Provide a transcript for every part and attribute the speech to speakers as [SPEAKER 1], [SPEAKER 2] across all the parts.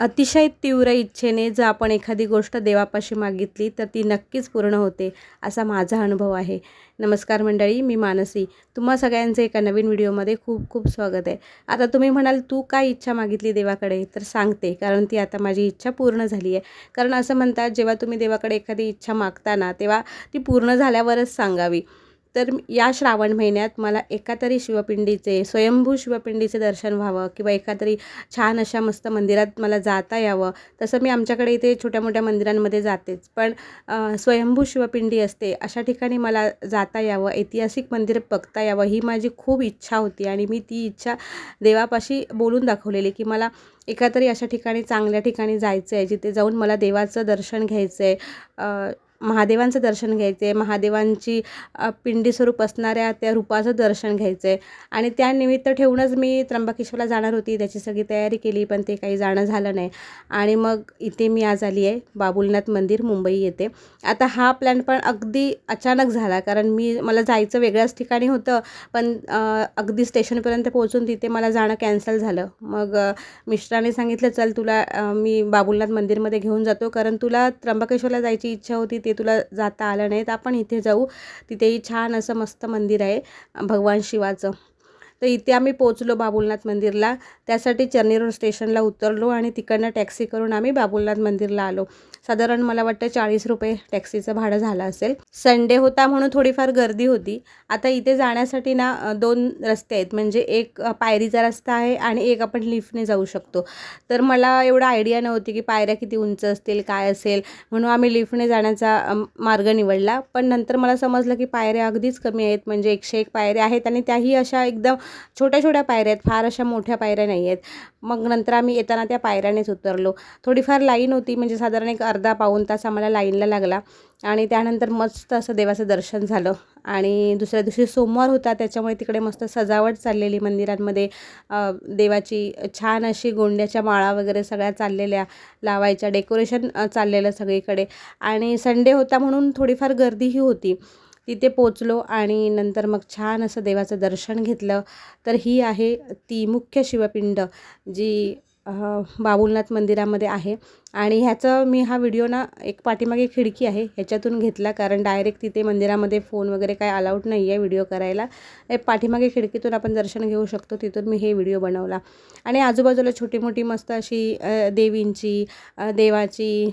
[SPEAKER 1] अतिशय तीव्र इच्छेने जर आपण एखादी गोष्ट देवापाशी मागितली तर ती नक्कीच पूर्ण होते असा माझा अनुभव आहे. नमस्कार मंडळी मी मानसी. तुम्हा सगळ्यांचे एका नवीन व्हिडिओमध्ये खूप खूप स्वागत आहे. आता तुम्ही म्हणाल तू काय इच्छा मागितली देवाकडे? तर सांगते कारण ती आता माझी इच्छा पूर्ण झाली आहे. कारण असं म्हणतात जेव्हा तुम्ही देवाकडे एखादी इच्छा मागता तेव्हा ती पूर्ण झाल्यावरच सांगावी. तर या श्रावण महिन्यात मला एका तरी शिवपिंडीचे स्वयंभू शिवपिंडीचे दर्शन व्हावं किंवा एका तरी छान अशा मस्त मंदिरात मला जाता यावं तसं मी आमच्याकडे इथे छोट्या मोठ्या मंदिरांमध्ये जातेच. पण स्वयंभू शिवपिंडी असते अशा ठिकाणी मला जाता यावं ऐतिहासिक मंदिर बघता यावं ही माझी खूप इच्छा होती आणि मी ती इच्छा देवापाशी बोलून दाखवलेली की मला एका तरी अशा ठिकाणी चांगल्या ठिकाणी जायचं आहे जिथे जाऊन मला देवाचं दर्शन घ्यायचं आहे महादेवांचं दर्शन घ्यायचं आहे महादेवांची पिंडी स्वरूप असणाऱ्या त्या रूपाचं दर्शन घ्यायचं. आहे आणि त्यानिमित्त ठेवूनच मी त्र्यंबकेश्वरला जाणार होती त्याची सगळी तयारी केली पण ते काही जाणं झालं नाही. आणि मग इथे मी आज आली आहे बाबुलनाथ मंदिर मुंबई येते आता हा प्लॅन पण अगदी अचानक झाला कारण मी मला जायचं वेगळ्याच ठिकाणी होतं पण अगदी स्टेशनपर्यंत पोहोचून तिथे मला जाणं कॅन्सल झालं. मग मिस्टरांनी सांगितलं चल तुला मी बाबुलनाथ मंदिरमध्ये घेऊन जातो कारण तुला त्र्यंबकेश्वरला जायची इच्छा होती ते तुला जाता आलं नाही तर आपण इथे जाऊ. तिथेही छान असं मस्त मंदिर आहे भगवान शिवाचं. तर इथे आम्ही पोचलो बाबुलनाथ मंदिरला. त्यासाठी चर्नी रोड स्टेशनला उतरलो आणि तिकडनं टॅक्सी करून आम्ही बाबुलनाथ मंदिरला आलो. साधारण मला वाटतं चाळीस रुपये टॅक्सीचं भाडं झालं असेल. संडे होता म्हणून थोडीफार गर्दी होती. आता इथे जाण्यासाठी ना दोन रस्ते आहेत. म्हणजे एक पायरीचा रस्ता आहे आणि एक आपण लिफ्टने जाऊ शकतो. तर मला एवढा आयडिया नव्हती की पायऱ्या किती उंच असतील काय असेल म्हणून आम्ही लिफ्टने जाण्याचा मार्ग निवडला. पण नंतर मला समजलं की पायऱ्या अगदीच कमी आहेत. म्हणजे एकशे एक पायऱ्या आहेत आणि त्याही अशा एकदम छोट्या छोट्या पायऱ्या आहेत. फार अशा मोठ्या पायऱ्या नाही आहेत. मग नंतर आम्ही येताना त्या पायऱ्यानेच उतरलो. थोडीफार लाईन होती. म्हणजे साधारण एक अर्धा पाऊन तास आम्हाला लाईनला लागला. आणि त्यानंतर मस्त असं देवाचं दर्शन झालं. आणि दुसऱ्या दिवशी सोमवार होता. त्याच्यामुळे तिकडे मस्त सजावट चाललेली मंदिरांमध्ये. देवाची छान अशी गोंड्याच्या माळा वगैरे सगळ्या चाललेल्या लावायच्या डेकोरेशन चाललेलं सगळीकडे. आणि संडे होता म्हणून थोडीफार गर्दीही होती. तिथे पोचलो आणि नंतर मग छान असं देवाचं दर्शन घेतलं. तर ही आहे ती मुख्य शिवपिंड जी बाबुलनाथ मंदिरामध्ये आहे. आणि ह्याचं मी हा व्हिडिओ ना एक पाठीमागे खिडकी आहे ह्याच्यातून घेतला. कारण डायरेक्ट तिथे मंदिरामध्ये फोन वगैरे काय अलाउड नाही आहे व्हिडिओ करायला. पाठीमागे खिडकीतून आपण दर्शन घेऊ शकतो. तिथून मी हे व्हिडिओ बनवला. आणि आजूबाजूला छोटी मोठी मस्त अशी देवींची देवाची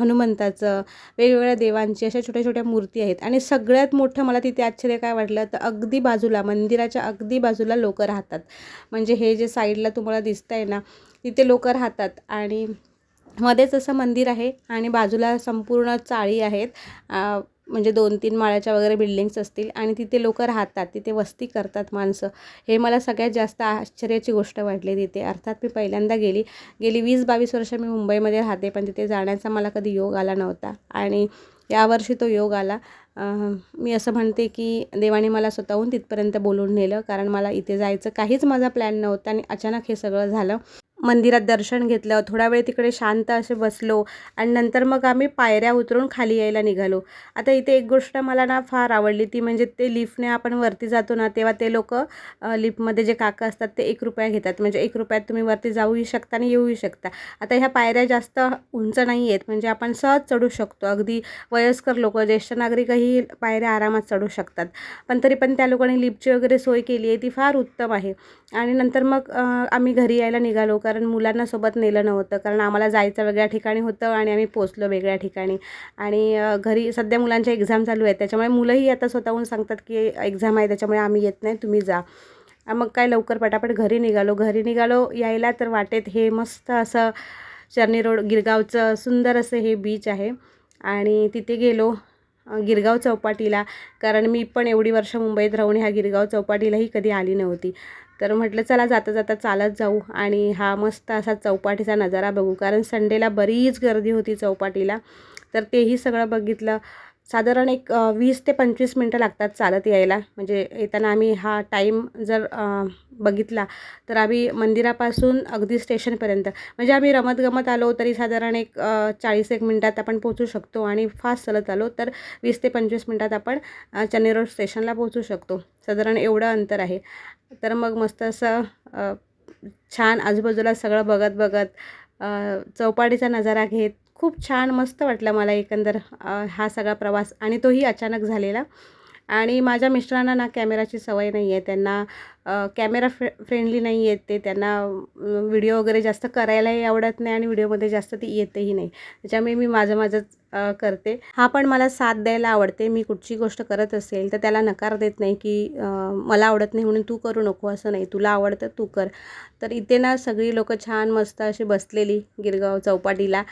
[SPEAKER 1] हनुमंताचं वेगवेगळ्या देवांची अशा छोट्या छोट्या मूर्ती आहेत. आणि सगळ्यात मोठं मला तिथे आश्चर्य काय वाटलं तर अगदी बाजूला मंदिराच्या अगदी बाजूला लोक राहतात. म्हणजे हे जे साईडला तुम्हाला दिसतं आहे ना तिथे लोक राहतात. आणि मध्येच असं मंदिर आहे आणि बाजूला संपूर्ण चाळी आहेत. म्हणजे दोन तीन माळ्याच्या वगैरे बिल्डिंग्स असतील आणि तिथे लोक राहतात तिथे वस्ती करतात माणसं. हे मला सगळ्यात जास्त आश्चर्याची गोष्ट वाटली तिथे. अर्थात मी पहिल्यांदा गेली. गेली वीस बावीस वर्ष मी मुंबईमध्ये राहते पण तिथे जाण्याचा मला कधी योग आला नव्हता. आणि यावर्षी तो योग आला. मी असं म्हणते की देवाने मला स्वतःहून तिथपर्यंत बोलून नेलं कारण मला इथे जायचं काहीच माझा प्लॅन नव्हता आणि अचानक हे सगळं झालं. मंदिरात दर्शन घेतलं थोडा वेळ तिकडे शांत असे बसलो आणि नंतर मग आम्ही पायऱ्या उतरून खाली यायला निघालो. आता इथे एक गोष्ट मला ना फार आवडली ती म्हणजे ते लिफ्टने आपण वरती जातो ना तेव्हा ते लोक लिफ्टमध्ये जे काका असतात ते एक रुपया घेतात. म्हणजे एक रुपयात तुम्ही वरती जाऊही शकता आणि येऊही शकता. आता ह्या पायऱ्या जास्त उंच नाही आहेत म्हणजे आपण सहज चढू शकतो. अगदी वयस्कर लोक ज्येष्ठ नागरिकही पायऱ्या आरामात चढू शकतात. पण तरी पण त्या लोकांनी लिफ्टची वगैरे सोय केली आहे ती फार उत्तम आहे. आणि नंतर मग आम्ही घरी यायला निघालो. का कारण मुलांना सोबत नेलं नव्हतं. कारण आम्हाला जायचं वेगळ्या ठिकाणी होतं आणि आम्ही पोचलो वेगळ्या ठिकाणी. आणि घरी सध्या मुलांच्या एक्झाम चालू आहेत. त्याच्यामुळे मुलंही आता स्वतःहून सांगतात की एक्झाम आहे त्याच्यामुळे आम्ही येत नाही तुम्ही जा. मग काय लवकर पटापट घरी निघालो. घरी निघालो यायला तर वाटेत. हे मस्त असं चर्नी रोड गिरगावचं सुंदर असं हे बीच आहे. आणि तिथे गेलो. गिरगाव चौपाटीला. कारण मी पण एवढी वर्ष मुंबईत राहून ह्या गिरगाव चौपाटीलाही कधी आली नव्हती. तर म्हटलं चला जाता जाता चालत जाऊ. आणि हा मस्त असा चौपाटीचा नजारा बघू. कारण संडेला बरीच गर्दी होती चौपाटीला. तर तेही सगळं बघितलं. साधारण एक वीस ते पंचवीस मिनटं लागतात चालत यायला. म्हणजे येताना आम्ही हा टाईम जर बघितला तर आम्ही मंदिरापासून अगदी स्टेशनपर्यंत म्हणजे आम्ही रमतगमत आलो तरी साधारण एक चाळीस एक मिनटात आपण पोचू शकतो आणि फास्ट चालत आलो तर वीस ते पंचवीस मिनटात आपण चेन्नई रोड स्टेशनला पोचू शकतो. साधारण एवढं अंतर आहे. तर मग मस्त असं छान आजूबाजूला सगळं बघत बघत चौपाटीचा नजारा घेत खूप छान मस्त वाटलं मला एकंदर हा सगळा प्रवास आणि तोही अचानक झालेला. आणि माझ्या मिस्टरांना ना कॅमेराची सवय नाही आहे त्यांना कॅमेरा फ्रे फ्रेंडली नाही आहेत ते त्यांना व्हिडिओ वगैरे जास्त करायलाही आवडत नाही आणि व्हिडिओमध्ये जास्त ती येतही नाही. त्याच्यामुळे मी माझं माझंच करते. हा पण मला साथ द्यायला आवडते. मी कुठची गोष्ट करत असेल तर त्याला नकार देत नाही की मला आवडत नाही म्हणून तू करू नको असं नाही. तुला आवडतं तू कर. तर इथे ना सगळी लोकं छान मस्त अशी बसलेली गिरगाव चौपाटीला.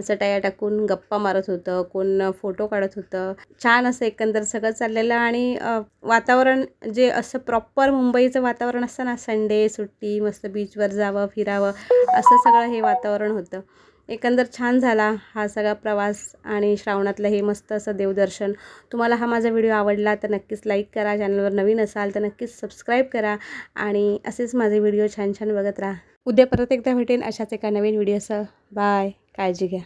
[SPEAKER 1] चटाया टाकून गप्पा मारत होतं कोण फोटो काढत होतं. छान असं एकंदर सगळं चाललेलं आणि वातावरण जे असं प्रॉपर मुंबईचं वातावरण असतं ना संडे सुट्टी मस्त बीचवर जावं फिरावं असं सगळं हे वातावरण होतं. एकंदर छान झाला हा सगळा प्रवास आणि श्रावणातलं हे मस्त असं देवदर्शन. तुम्हाला हा माझा व्हिडिओ आवडला तर नक्कीच लाईक करा. चॅनलवर नवीन असाल तर नक्कीच सबस्क्राईब करा आणि असेच माझे व्हिडिओ छान छान बघत राहा. उद्या परत एकदा भेटेन अशाच एका नवीन व्हिडिओसह बाय काळजी घ्या.